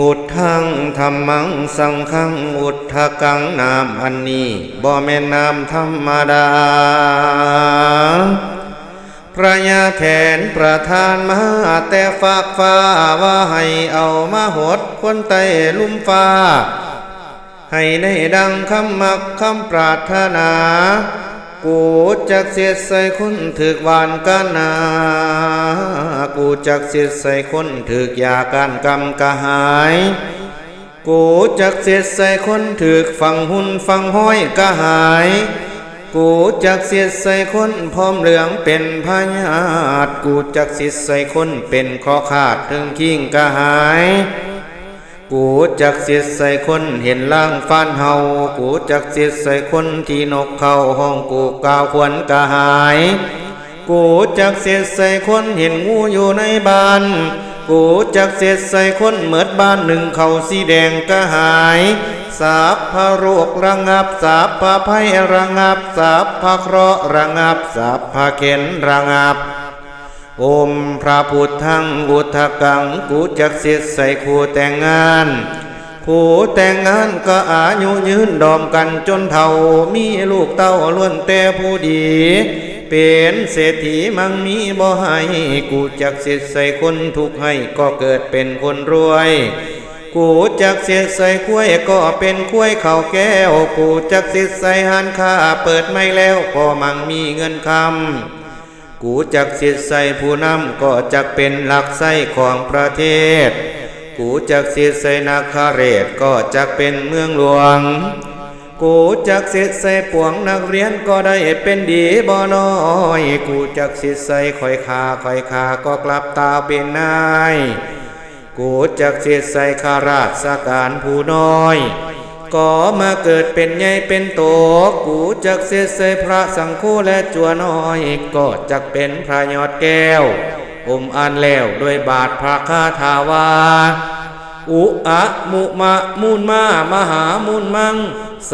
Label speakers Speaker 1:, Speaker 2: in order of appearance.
Speaker 1: พุทธังธรรมังสังฆังอุทธกังนามอันนี้บ่แม่นนามธรรมดา พระยาแทนประธานมาแต่ฝากฟ้าว่าให้เอามาหดคนไตลุ่มฟ้า ให้ได้ดังคำมักคำปรารถนา กูจักเสียใส่คนถึกวานกันนา กูจักเสียดใส่คนถึกยาการกรรมกะหาย กูจักเสียดใส่คนถึกฟังหุ่นฟังห้อยกะหาย กูจักเสียดใส่คนพร้อมเหลืองเป็นพญาตกูจักเสียดใส่คนเป็นขอขาดถึงขิงกะหายกูจักเสียดใส่คนเห็นล่างฟันเฮากูจักเสียดใส่คนที่นกเข้าห้องกูกาวควรกะหาย กูจักเสียดใส่คนเห็นงูอยู่ในบ้าน กูจักเสียดใส่คนเหมือดบ้านหนึ่งเขาสีแดงกะหาย สาบพระโรคระงับ สาบพระภัยระงับ สาบพระเคราะห์ระงับ สาบพระเข็นระงับอมพระพุทธังอุทธกังกูจักเสียดใส่คู่แต่งงานคู่แต่งงานก็อายุยืนดอมกันจนเท่ามีลูกเต้าล้วนแต่ผู้ดี เป็นเศรษฐีมั่งมีบ่ให้กูจักเสียใส่คนทุกให้ก็เกิดเป็นคนรวย กูจักเสียใส่คุ้ยก็เป็นคุ้ยเข้าแก้ว กูจักเสียใส่หันค่าเปิดไม่แล้วก็มั่งมีเงินคำกูจักเสียใส่ผู้นำก็จักเป็นหลักไส้ของประเทศ กูจักเสียใส่นาคาเรศก็จักเป็นเมืองหลวง กูจักเสียดใส่ปวงนักเรียนก็ได้เป็นดีบ่น้อย กูจักเสียดใส่คอยคาคอยคาก็กลับตาเป็นนาย กูจักเสียดใส่ขาราชการผู้น้อยก็มาเกิดเป็นใหญ่เป็นโต กูจักเสียดใส่พระสังฆูและจัวน้อย ก็จักเป็นพระยอดแก้วอมอ่านแล้วด้วยบาทพระคาถาวา อุอะมุมะมูลมามหามูลมัง ส